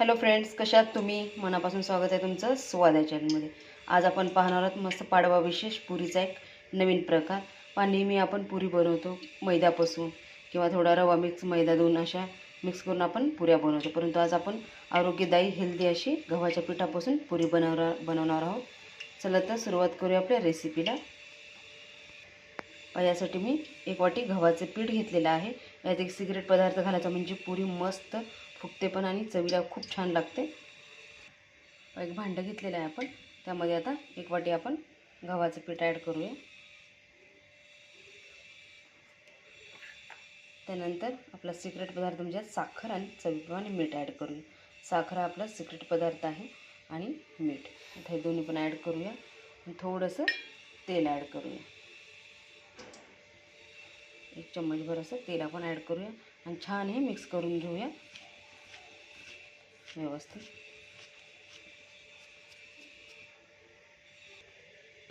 Hello friends कशात तुम्ही? मनापासून स्वागत आहे तुमचं स्वाद या चॅनलमध्ये आज आपण पाहणार आहोत मस्त पाडवा विशेष पुरीचा एक नवीन प्रकार. पहा नेहमी आपण पुरी बनवतो मैद्यापासून किंवा थोडा रवा मिक्स मैदा दोन अशा मिक्स करून आपण पुऱ्या बनवतो. परंतु आज आपण आरोग्यदायी हेल्दी अशी गव्हाच्या पिठापासून पुरी बनवणार बनवणार आहोत. चला तर सुरुवात करूया आपल्या रेसिपीला यासाठी मी एक वाटी गव्हाचे पीठ घेतलेलं आहे. यात एक सिगरेट पदार्थ घालायचा म्हणजे पुरी मस्त फुगते पण आणि चवीला खूप छान लागते. एक भांडं घेतलेलं आहे आपण. त्यामध्ये आता एक वाटी आपण गव्हाचं पीठ ॲड करूया. त्यानंतर आपला सिक्रेट पदार्थ म्हणजे साखर आणि चवीप्रमाणे मीठ ॲड करूया. साखर हा आपला सिक्रेट पदार्थ आहे आणि मीठ. आता हे दोन्ही पण ॲड करूया. आणि थोडंसं तेल ॲड करूया. एक चम्मचभर असं तेल आपण ॲड करूया. आणि छान हे मिक्स करून घेऊया. व्यवस्थित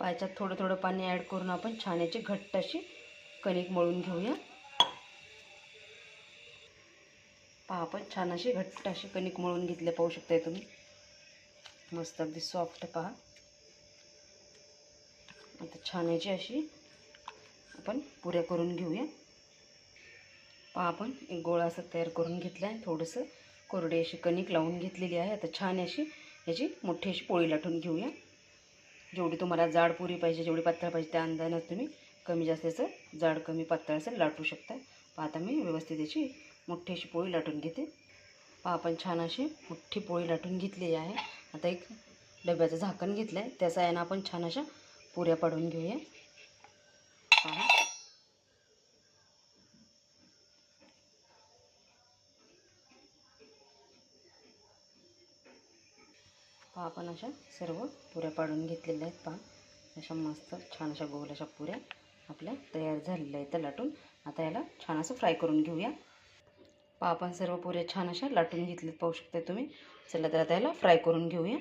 पायच्यात थोडं थोडं पाणी ॲड करून आपण छान याची घट्ट अशी कणिक मळून घेऊया. पहा आपण छान अशी घट्ट अशी कणिक मळून घेतले पाहू शकताय तुम्ही. मस्त अगदी सॉफ्ट पहा. आता छान याची अशी आपण पुऱ्या करून घेऊया. पहा आपण एक गोळा असं तयार करून घेतला आहे थोडंसं कोरडी अशी कणिक लावून घेतलेली आहे. आता छान अशी याची मोठी अशी पोळी लाटून घेऊया. जेवढी तुम्हाला जाड पुरी पाहिजे जेवढी पातळ पाहिजे त्या अंदाजानं तुम्ही कमी जास्तीचं जाड कमी पातळ असं लाटू शकता. पहा आता मी व्यवस्थित याची मोठी अशी पोळी लाटून घेते. पहा आपण छान अशी मोठी पोळी लाटून घेतलेली आहे. आता एक डब्याचं झाकण घेतलं आहे त्या साह्यानं आपण छान अशा पुऱ्या पाडून घेऊया. पहा. पहा आपण अशा सर्व पुऱ्या पाडून घेतलेल्या आहेत पहा. अशा मस्त छान अशा गोल अशा पुऱ्या आपल्या तयार झालेल्या आहेत त्या लाटून. आता याला छान असं फ्राय करून घेऊया. पहा आपण सर्व पुऱ्या छान अशा लाटून घेतल्यात पाहू शकता तुम्ही. चला तर आता याला फ्राय करून घेऊया.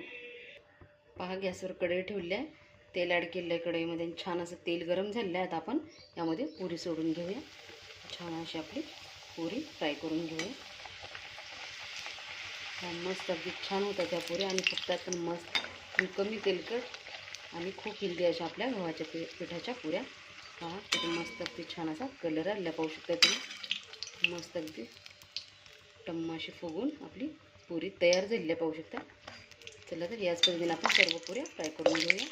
पहा गॅसवर कढई ठेवली आहे. तेल ॲड केलं आहे कढईमध्ये छान असं तेल गरम झालेलं आहे. आता आपण यामध्ये पुरी सोडून घेऊया. छान अशी आपली पुरी फ्राय करून घेऊया. मस्त अगदी छान होतात त्या पुऱ्या. आणि फक्त पण मस्त कमी तेलकट आणि खूप हेल्दी अशा आपल्या गव्हाच्या पि पिठाच्या पुऱ्या. पहा तिथे मस्त अगदी छान असा कलर आलेला पाहू शकता तुम्ही. मस्त अगदी टम्माशी फुगून आपली पुरी तयार झालेल्या पाहू शकता. चला तर याच पद्धतीने आपण सर्व पुऱ्या फ्राय करून घेऊया.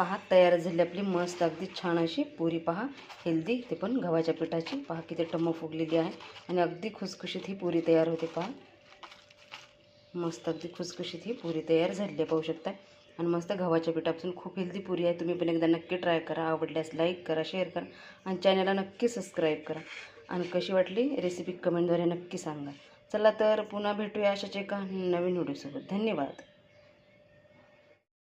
पहा तयार झाली आपली मस्त अगदी छान अशी पुरी पहा. हेल्दी ते पण गव्हाच्या पिठाची. पहा किती टम्म फुगलेली आहे. आणि अगदी खुसखुशीत ही पुरी तयार होते पहा. मस्त अगदी खुसखुशीत ही पुरी तयार झालेली आहे पाहू शकता आणि मस्त गव्हाच्या पिठापासून खूप हेल्दी पुरी आहे. तुम्ही पण एकदा नक्की ट्राय करा. आवडल्यास लाईक करा शेअर करा. आणि चॅनलला नक्की सबस्क्राईब करा. आणि कशी वाटली रेसिपी कमेंटद्वारे नक्की सांगा. चला तर पुन्हा भेटूया अशाच एका नवीन व्हिडिओसोबत. धन्यवाद.